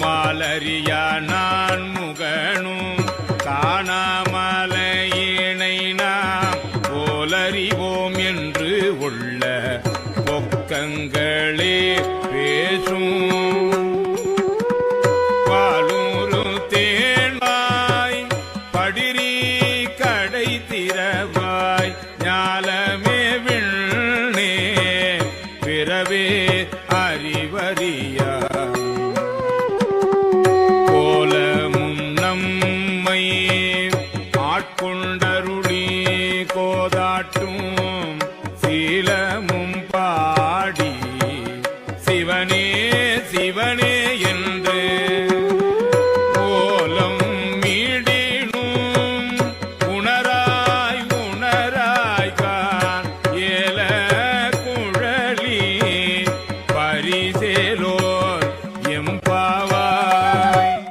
மாலரியா நான் முகனும் காணாமலையினை நாம் போலறிவோம் என்று உள்ள பொக்கங்களே பேசும். பாலூரு தேனாய் படிரி கடை திறவாய் ஞாலமே விண்ணே. பிறவே அறிவறியா ஆட்கொண்டருளி கோதாட்டும் சீலமும் பாடி. சிவனே சிவனே என்று கோலம் மீடினும் உணராய் உணராய்கான் ஏல குழலி பரிசேலோ